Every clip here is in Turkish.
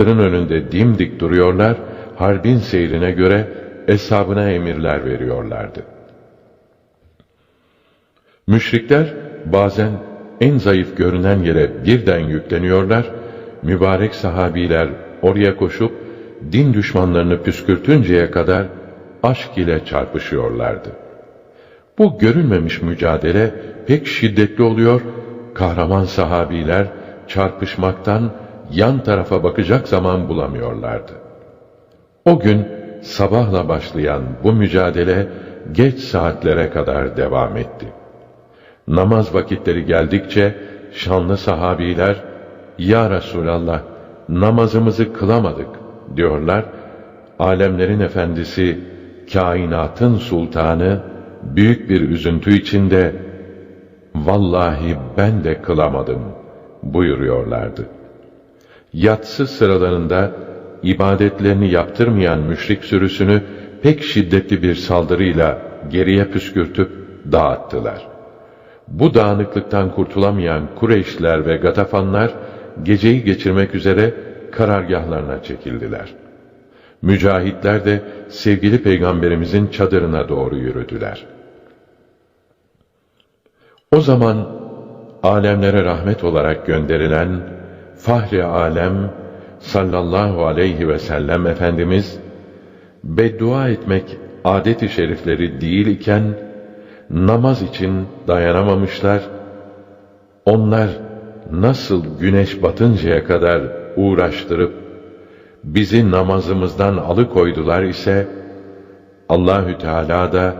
Onların önünde dimdik duruyorlar, harbin seyrine göre eshabına emirler veriyorlardı. Müşrikler bazen en zayıf görünen yere birden yükleniyorlar, mübarek sahabiler oraya koşup din düşmanlarını püskürtünceye kadar aşk ile çarpışıyorlardı. Bu görülmemiş mücadele pek şiddetli oluyor, kahraman sahabiler çarpışmaktan yan tarafa bakacak zaman bulamıyorlardı. O gün sabahla başlayan bu mücadele geç saatlere kadar devam etti. Namaz vakitleri geldikçe şanlı sahabiler, Ya Resulallah namazımızı kılamadık diyorlar. Alemlerin efendisi, kainatın sultanı büyük bir üzüntü içinde Vallahi ben de kılamadım buyuruyorlardı. Yatsı sıralarında ibadetlerini yaptırmayan müşrik sürüsünü pek şiddetli bir saldırıyla geriye püskürtüp dağıttılar. Bu dağınıklıktan kurtulamayan Kureyşliler ve Gatafanlar geceyi geçirmek üzere karargahlarına çekildiler. Mücahitler de sevgili peygamberimizin çadırına doğru yürüdüler. O zaman alemlere rahmet olarak gönderilen Fahri Alem sallallahu aleyhi ve sellem Efendimiz beddua etmek adet-i şerifleri değil iken namaz için dayanamamışlar. Onlar nasıl güneş batıncaya kadar uğraştırıp bizi namazımızdan alıkoydular ise Allahü Teala da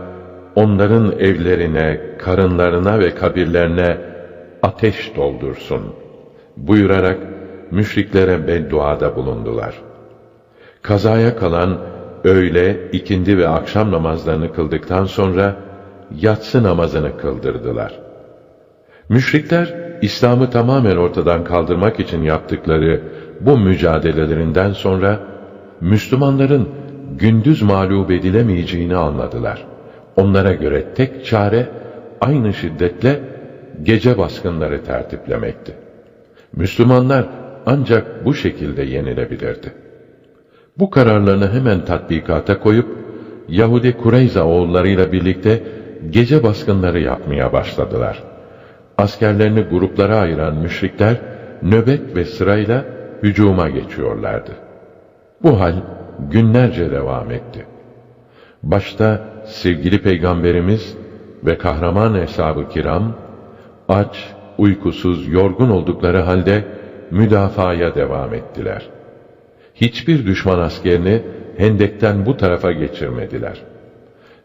onların evlerine, karınlarına ve kabirlerine ateş doldursun buyurarak müşriklere bedduada bulundular. Kazaya kalan öğle, ikindi ve akşam namazlarını kıldıktan sonra yatsı namazını kıldırdılar. Müşrikler İslam'ı tamamen ortadan kaldırmak için yaptıkları bu mücadelelerinden sonra Müslümanların gündüz mağlup edilemeyeceğini anladılar. Onlara göre tek çare aynı şiddetle gece baskınları tertiplemekti. Müslümanlar ancak bu şekilde yenilebilirdi. Bu kararlarını hemen tatbikata koyup Yahudi Kureyza oğullarıyla birlikte gece baskınları yapmaya başladılar. Askerlerini gruplara ayıran müşrikler nöbet ve sırayla hücuma geçiyorlardı. Bu hal günlerce devam etti. Başta sevgili peygamberimiz ve kahraman eshab-ı kiram aç, uykusuz, yorgun oldukları halde müdafaya devam ettiler. Hiçbir düşman askerini hendekten bu tarafa geçirmediler.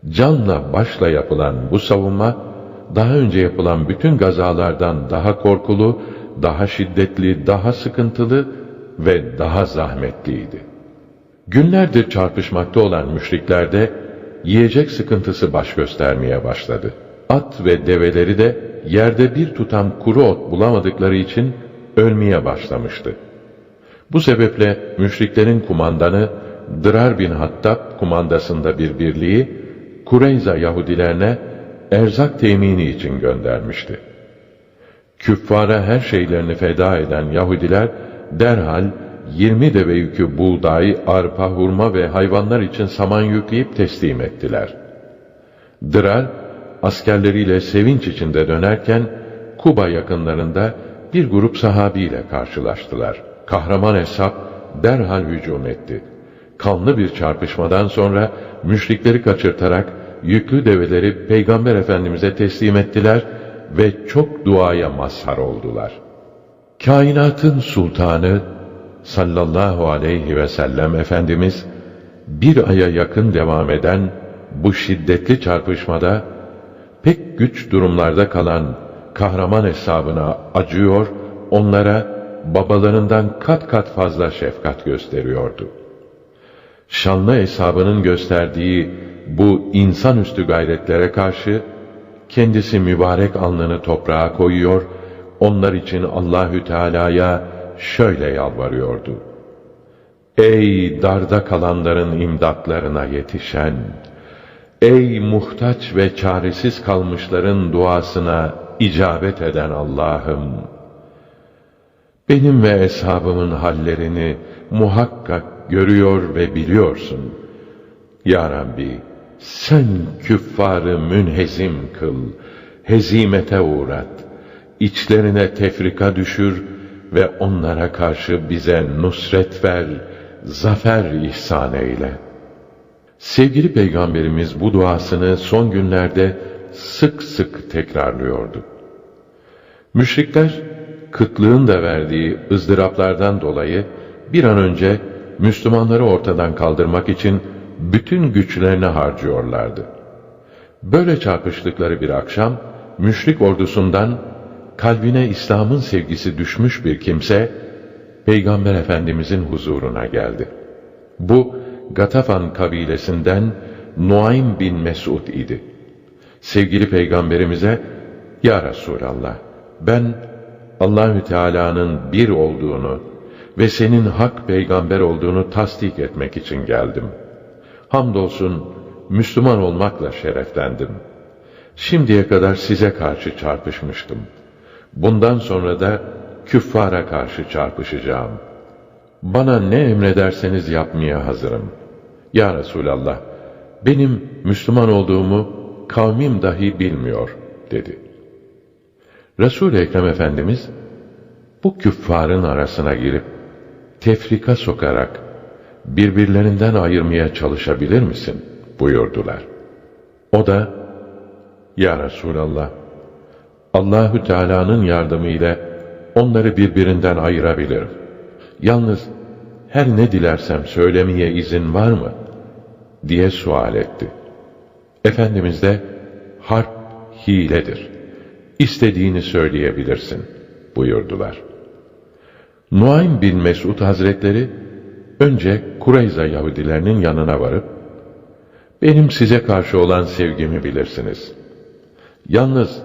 Canla başla yapılan bu savunma, daha önce yapılan bütün gazalardan daha korkulu, daha şiddetli, daha sıkıntılı ve daha zahmetliydi. Günlerdir çarpışmakta olan müşriklerde yiyecek sıkıntısı baş göstermeye başladı. At ve develeri de yerde bir tutam kuru ot bulamadıkları için ölmeye başlamıştı. Bu sebeple müşriklerin kumandanı Dırar bin Hattab kumandasında bir birliği Kureyza Yahudilerine erzak temini için göndermişti. Küffara her şeylerini feda eden Yahudiler derhal 20 deve yükü buğday, arpa, hurma ve hayvanlar için saman yükleyip teslim ettiler. Dırar askerleriyle sevinç içinde dönerken Kuba yakınlarında bir grup sahabiyle karşılaştılar. Kahraman hesap derhal hücum etti. Kanlı bir çarpışmadan sonra müşrikleri kaçırtarak yüklü develeri Peygamber Efendimiz'e teslim ettiler ve çok duaya mazhar oldular. Kainatın sultanı sallallahu aleyhi ve sellem Efendimiz bir aya yakın devam eden bu şiddetli çarpışmada pek güç durumlarda kalan kahraman hesabına acıyor, onlara babalarından kat kat fazla şefkat gösteriyordu. Şanlı hesabının gösterdiği bu insanüstü gayretlere karşı kendisi mübarek alnını toprağa koyuyor, onlar için Allahü Teala'ya şöyle yalvarıyordu. Ey darda kalanların imdatlarına yetişen, ey muhtaç ve çaresiz kalmışların duasına icabet eden Allah'ım, benim ve eshabımın hallerini muhakkak görüyor ve biliyorsun. Ya Rabbi, sen küffarı münhezim kıl, hezimete uğrat, içlerine tefrika düşür ve onlara karşı bize nusret ver, zafer ihsan eyle. Sevgili Peygamberimiz bu duasını son günlerde sık sık tekrarlıyordu. Müşrikler, kıtlığın da verdiği ızdıraplardan dolayı bir an önce Müslümanları ortadan kaldırmak için bütün güçlerini harcıyorlardı. Böyle çarpıştıkları bir akşam, müşrik ordusundan kalbine İslam'ın sevgisi düşmüş bir kimse, Peygamber Efendimizin huzuruna geldi. Bu, Gatafan kabilesinden Nuaym bin Mesud idi. Sevgili Peygamberimize, Ya Resulallah, ben Allahü Teala'nın bir olduğunu ve senin hak peygamber olduğunu tasdik etmek için geldim. Hamdolsun Müslüman olmakla şereflendim. Şimdiye kadar size karşı çarpışmıştım. Bundan sonra da küffara karşı çarpışacağım. Bana ne emrederseniz yapmaya hazırım. Ya Resulallah, benim Müslüman olduğumu kavmim dahi bilmiyor, dedi. Resul-i Ekrem Efendimiz, bu küffarın arasına girip, tefrika sokarak, birbirlerinden ayırmaya çalışabilir misin? buyurdular. O da, Ya Resulallah, Allahü Teala'nın yardımıyla onları birbirinden ayırabilirim. Yalnız her ne dilersem söylemeye izin var mı? diye sual etti. Efendimiz de harp hiledir. İstediğini söyleyebilirsin buyurdular. Nuaym bin Mesud Hazretleri önce Kureyza Yahudilerinin yanına varıp benim size karşı olan sevgimi bilirsiniz. Yalnız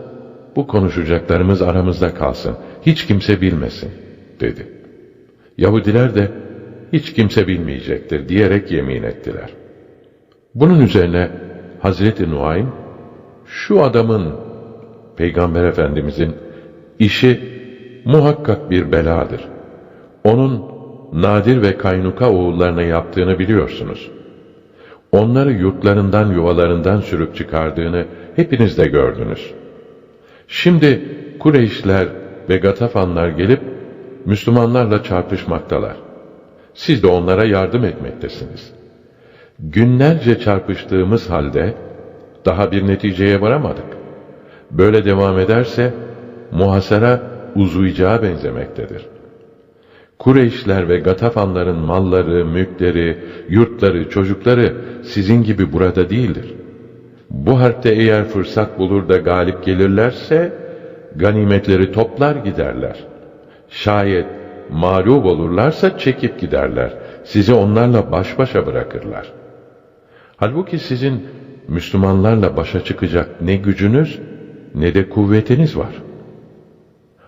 bu konuşacaklarımız aramızda kalsın. Hiç kimse bilmesin dedi. Yahudiler de hiç kimse bilmeyecektir diyerek yemin ettiler. Bunun üzerine Hazreti Nuaym şu adamın Peygamber Efendimizin işi muhakkak bir beladır. Onun Nadir ve Kaynuka oğullarına yaptığını biliyorsunuz. Onları yurtlarından yuvalarından sürüp çıkardığını hepiniz de gördünüz. Şimdi Kureyşler ve Gatafanlar gelip Müslümanlarla çarpışmaktalar. Siz de onlara yardım etmektesiniz. Günlerce çarpıştığımız halde daha bir neticeye varamadık. Böyle devam ederse muhasara uzayacağı benzemektedir. Kureyşler ve Gatafanların malları, mülkleri, yurtları, çocukları sizin gibi burada değildir. Bu harpte eğer fırsat bulur da galip gelirlerse, ganimetleri toplar giderler. Şayet mağlup olurlarsa çekip giderler. Sizi onlarla baş başa bırakırlar. Halbuki sizin Müslümanlarla başa çıkacak ne gücünüz ne de kuvvetiniz var.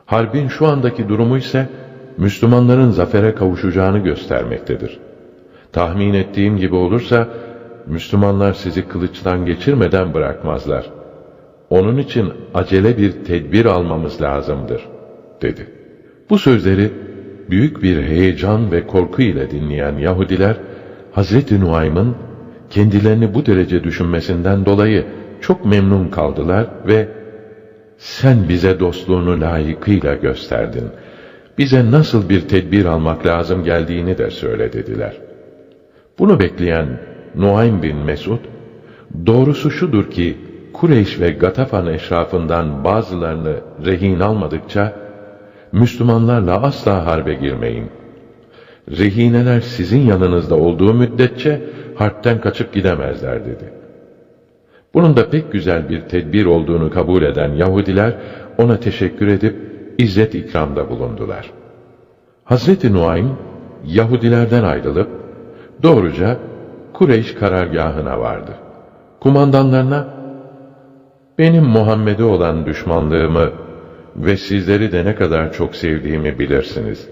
Harbin şu andaki durumu ise Müslümanların zafere kavuşacağını göstermektedir. Tahmin ettiğim gibi olursa Müslümanlar sizi kılıçtan geçirmeden bırakmazlar. Onun için acele bir tedbir almamız lazımdır, dedi. Bu sözleri büyük bir heyecan ve korku ile dinleyen Yahudiler, Hazreti Nuaym'ın kendilerini bu derece düşünmesinden dolayı çok memnun kaldılar ve sen bize dostluğunu layıkıyla gösterdin. Bize nasıl bir tedbir almak lazım geldiğini de söyle dediler. Bunu bekleyen Nuaym bin Mesud, doğrusu şudur ki, Kureyş ve Gatafan eşrafından bazılarını rehin almadıkça, Müslümanlarla asla harbe girmeyin. Rehineler sizin yanınızda olduğu müddetçe, harpten kaçıp gidemezler dedi. Bunun da pek güzel bir tedbir olduğunu kabul eden Yahudiler, ona teşekkür edip, izzet ikramda bulundular. Hazreti Nuaym, Yahudilerden ayrılıp, doğruca Kureyş karargahına vardı. Kumandanlarına, benim Muhammed'e olan düşmanlığımı ve sizleri de ne kadar çok sevdiğimi bilirsiniz.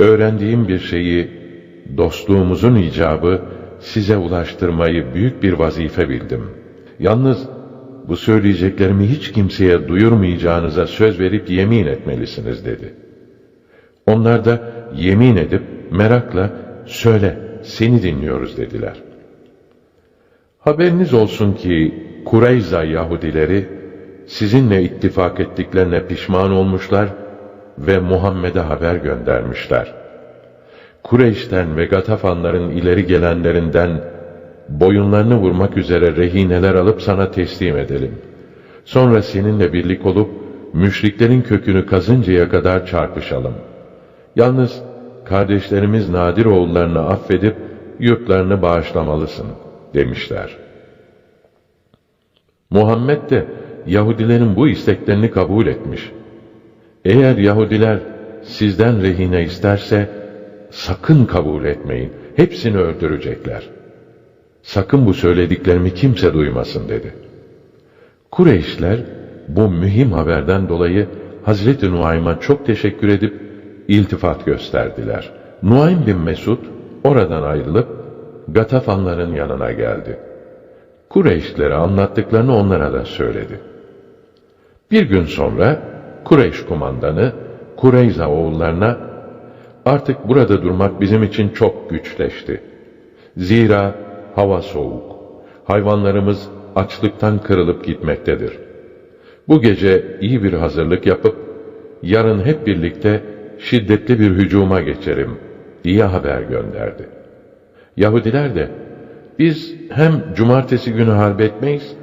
Öğrendiğim bir şeyi, dostluğumuzun icabı, size ulaştırmayı büyük bir vazife bildim. Yalnız bu söyleyeceklerimi hiç kimseye duyurmayacağınıza söz verip yemin etmelisiniz dedi. Onlar da yemin edip merakla söyle seni dinliyoruz dediler. Haberiniz olsun ki Kureyza Yahudileri sizinle ittifak ettiklerine pişman olmuşlar ve Muhammed'e haber göndermişler. Kureyş'ten ve Gatafanların ileri gelenlerinden boyunlarını vurmak üzere rehineler alıp sana teslim edelim. Sonra seninle birlik olup müşriklerin kökünü kazıncaya kadar çarpışalım. Yalnız kardeşlerimiz Nadir oğullarını affedip yurtlarını bağışlamalısın demişler. Muhammed de Yahudilerin bu isteklerini kabul etmiş. Eğer Yahudiler sizden rehine isterse sakın kabul etmeyin. Hepsini öldürecekler. Sakın bu söylediklerimi kimse duymasın dedi. Kureyşler bu mühim haberden dolayı Hazreti Nuaym'a çok teşekkür edip iltifat gösterdiler. Nuaym bin Mesud oradan ayrılıp Gatafanların yanına geldi. Kureyşlere anlattıklarını onlara da söyledi. Bir gün sonra Kureyş kumandanı Kureyza oğullarına artık burada durmak bizim için çok güçleşti. Zira hava soğuk. Hayvanlarımız açlıktan kırılıp gitmektedir. Bu gece iyi bir hazırlık yapıp yarın hep birlikte şiddetli bir hücuma geçerim diye haber gönderdi. Yahudiler de biz hem cumartesi günü harp etmeyiz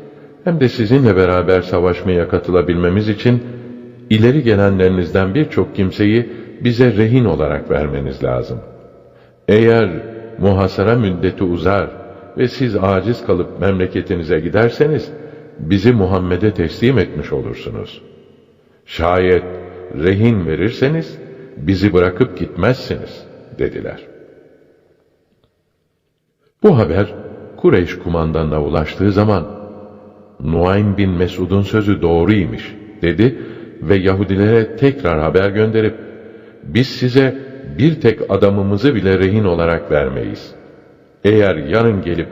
hem de sizinle beraber savaşmaya katılabilmemiz için ileri gelenlerinizden birçok kimseyi bize rehin olarak vermeniz lazım. Eğer muhasara müddeti uzar ve siz aciz kalıp memleketinize giderseniz bizi Muhammed'e teslim etmiş olursunuz. Şayet rehin verirseniz bizi bırakıp gitmezsiniz dediler. Bu haber Kureyş kumandanına ulaştığı zaman Nuaym bin Mesud'un sözü doğruymuş dedi ve Yahudilere tekrar haber gönderip biz size bir tek adamımızı bile rehin olarak vermeyiz. Eğer yarın gelip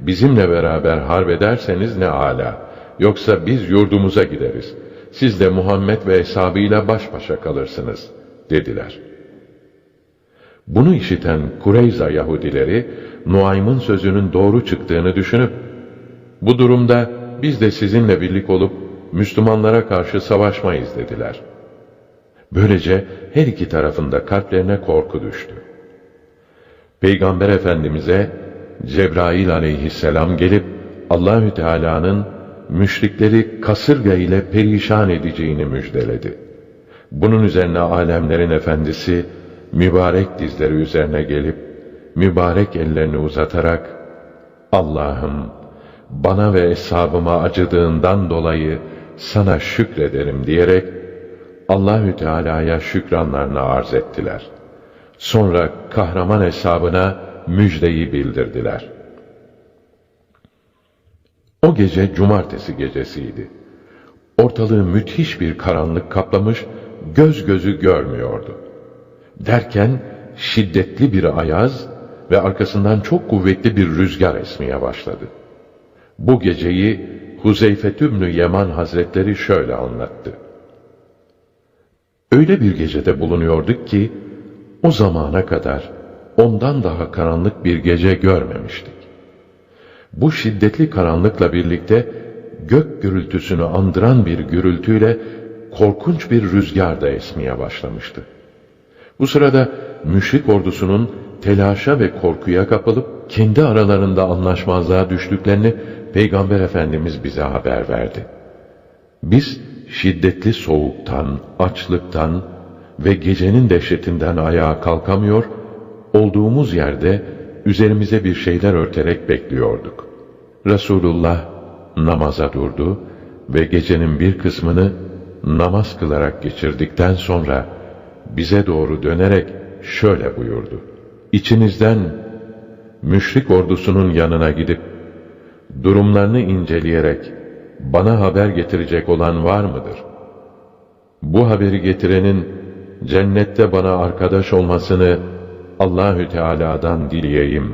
bizimle beraber harp ederseniz ne ala. Yoksa biz yurdumuza gideriz. Siz de Muhammed ve hesabıyla baş başa kalırsınız dediler. Bunu işiten Kureyza Yahudileri Nuaym'ın sözünün doğru çıktığını düşünüp bu durumda biz de sizinle birlik olup Müslümanlara karşı savaşmayız dediler. Böylece her iki tarafında kalplerine korku düştü. Peygamber Efendimiz'e Cebrail aleyhisselam gelip Allahü Teala'nın müşrikleri kasırga ile perişan edeceğini müjdeledi. Bunun üzerine alemlerin efendisi mübarek dizleri üzerine gelip mübarek ellerini uzatarak Allah'ım bana ve hesabıma acıdığından dolayı sana şükrederim diyerek Allahü Teala'ya şükranlarını arz ettiler. Sonra kahraman hesabına müjdeyi bildirdiler. O gece cumartesi gecesiydi. Ortalığı müthiş bir karanlık kaplamış, göz gözü görmüyordu. Derken şiddetli bir ayaz ve arkasından çok kuvvetli bir rüzgar esmeye başladı. Bu geceyi Huzeyfet İbni Yeman Hazretleri şöyle anlattı. Öyle bir gecede bulunuyorduk ki, o zamana kadar ondan daha karanlık bir gece görmemiştik. Bu şiddetli karanlıkla birlikte gök gürültüsünü andıran bir gürültüyle korkunç bir rüzgar da esmeye başlamıştı. Bu sırada müşrik ordusunun telaşa ve korkuya kapılıp kendi aralarında anlaşmazlığa düştüklerini Peygamber Efendimiz bize haber verdi. Biz şiddetli soğuktan, açlıktan ve gecenin dehşetinden ayağa kalkamıyor, olduğumuz yerde üzerimize bir şeyler örterek bekliyorduk. Resulullah namaza durdu ve gecenin bir kısmını namaz kılarak geçirdikten sonra bize doğru dönerek şöyle buyurdu. İçinizden müşrik ordusunun yanına gidip durumlarını inceleyerek bana haber getirecek olan var mıdır? Bu haberi getirenin cennette bana arkadaş olmasını Allahü Teala'dan dileyeyim.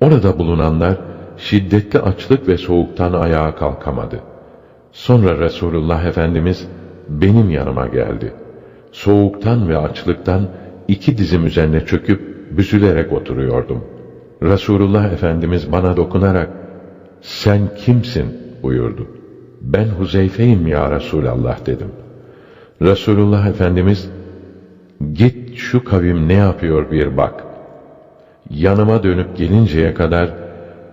Orada bulunanlar şiddetli açlık ve soğuktan ayağa kalkamadı. Sonra Resulullah Efendimiz benim yanıma geldi. Soğuktan ve açlıktan iki dizim üzerine çöküp büzülerek oturuyordum. Resulullah Efendimiz bana dokunarak, sen kimsin buyurdu. Ben Huzeyfe'yim ya Resulallah dedim. Resulullah Efendimiz, git şu kavim ne yapıyor bir bak. Yanıma dönüp gelinceye kadar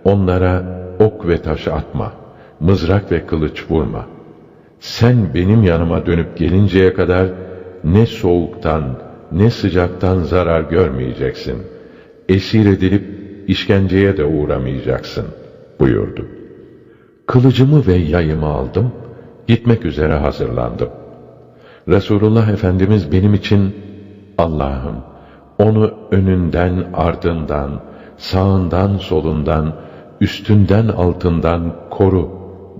onlara ok ve taş atma, mızrak ve kılıç vurma. Sen benim yanıma dönüp gelinceye kadar ne soğuktan ne sıcaktan zarar görmeyeceksin. Esir edilip işkenceye de uğramayacaksın buyurdu. Kılıcımı ve yayımı aldım, gitmek üzere hazırlandım. Resulullah Efendimiz benim için Allah'ım onu önünden, ardından, sağından, solundan, üstünden, altından koru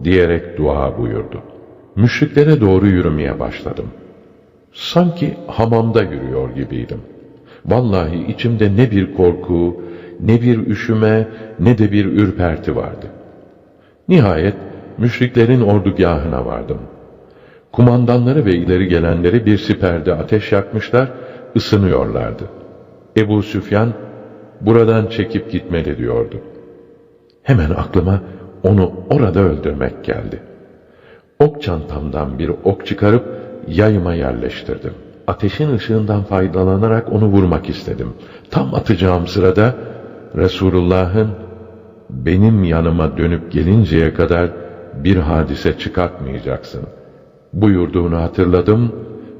diyerek dua buyurdu. Müşriklere doğru yürümeye başladım. Sanki hamamda yürüyor gibiydim. Vallahi içimde ne bir korku, ne bir üşüme, ne de bir ürperti vardı. Nihayet müşriklerin ordugahına vardım. Kumandanları ve ileri gelenleri bir siperde ateş yakmışlar, ısınıyorlardı. Ebu Süfyan, buradan çekip gitmeli diyordu. Hemen aklıma onu orada öldürmek geldi. Ok çantamdan bir ok çıkarıp yayıma yerleştirdim. Ateşin ışığından faydalanarak onu vurmak istedim. Tam atacağım sırada Resulullah'ın benim yanıma dönüp gelinceye kadar bir hadise çıkartmayacaksın buyurduğunu hatırladım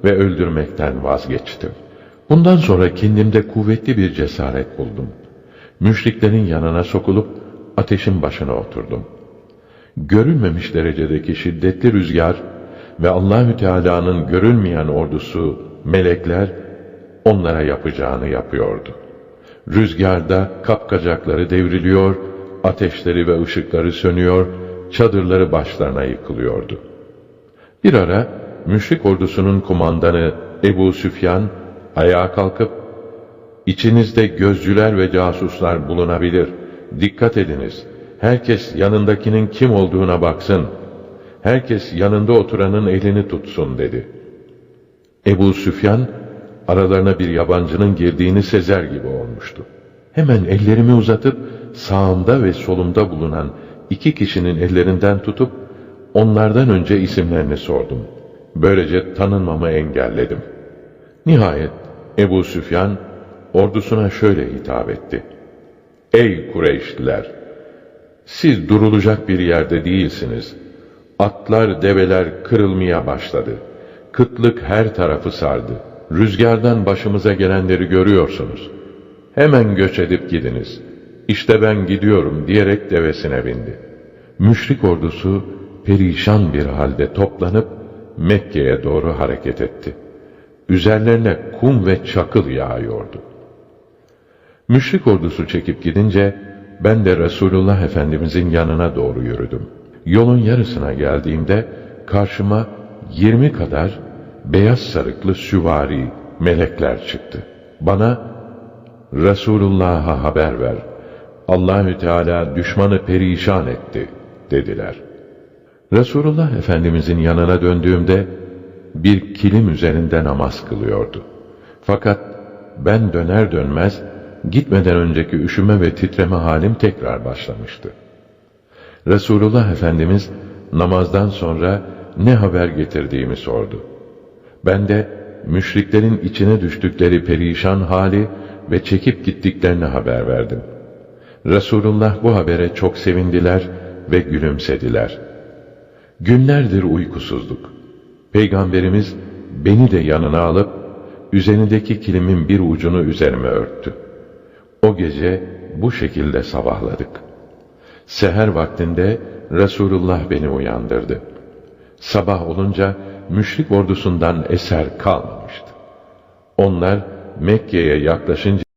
ve öldürmekten vazgeçtim. Bundan sonra kendimde kuvvetli bir cesaret buldum. Müşriklerin yanına sokulup ateşin başına oturdum. Görülmemiş derecedeki şiddetli rüzgar ve Allahü Teala'nın görülmeyen ordusu, melekler onlara yapacağını yapıyordu. Rüzgarda kapkacakları devriliyor, ateşleri ve ışıkları sönüyor, çadırları başlarına yıkılıyordu. Bir ara müşrik ordusunun kumandanı Ebu Süfyan ayağa kalkıp İçinizde gözcüler ve casuslar bulunabilir. Dikkat ediniz. Herkes yanındakinin kim olduğuna baksın. Herkes yanında oturanın elini tutsun dedi. Ebu Süfyan aralarına bir yabancının girdiğini sezer gibi olmuştu. Hemen ellerimi uzatıp sağımda ve solumda bulunan iki kişinin ellerinden tutup onlardan önce isimlerini sordum. Böylece tanınmamı engelledim. Nihayet Ebu Süfyan ordusuna şöyle hitap etti. Ey Kureyşliler! Siz durulacak bir yerde değilsiniz. Atlar, develer kırılmaya başladı. Kıtlık her tarafı sardı. Rüzgardan başımıza gelenleri görüyorsunuz. Hemen göç edip gidiniz. İşte ben gidiyorum diyerek devesine bindi. Müşrik ordusu perişan bir halde toplanıp Mekke'ye doğru hareket etti. Üzerlerine kum ve çakıl yağıyordu. Müşrik ordusu çekip gidince ben de Resulullah Efendimizin yanına doğru yürüdüm. Yolun yarısına geldiğimde karşıma yirmi kadar beyaz sarıklı süvari melekler çıktı. Bana Resulullah'a haber ver. Allahü Teala düşmanı perişan etti dediler. Resulullah Efendimizin yanına döndüğümde bir kilim üzerinde namaz kılıyordu. Fakat ben döner dönmez gitmeden önceki üşüme ve titreme halim tekrar başlamıştı. Resulullah Efendimiz namazdan sonra ne haber getirdiğimi sordu. Ben de müşriklerin içine düştükleri perişan hali ve çekip gittiklerini haber verdim. Resulullah bu habere çok sevindiler ve gülümsediler. Günlerdir uykusuzduk. Peygamberimiz beni de yanına alıp üzerindeki kilimin bir ucunu üzerime örttü. O gece bu şekilde sabahladık. Seher vaktinde Resulullah beni uyandırdı. Sabah olunca müşrik ordusundan eser kalmamıştı. Onlar Mekke'ye yaklaşınca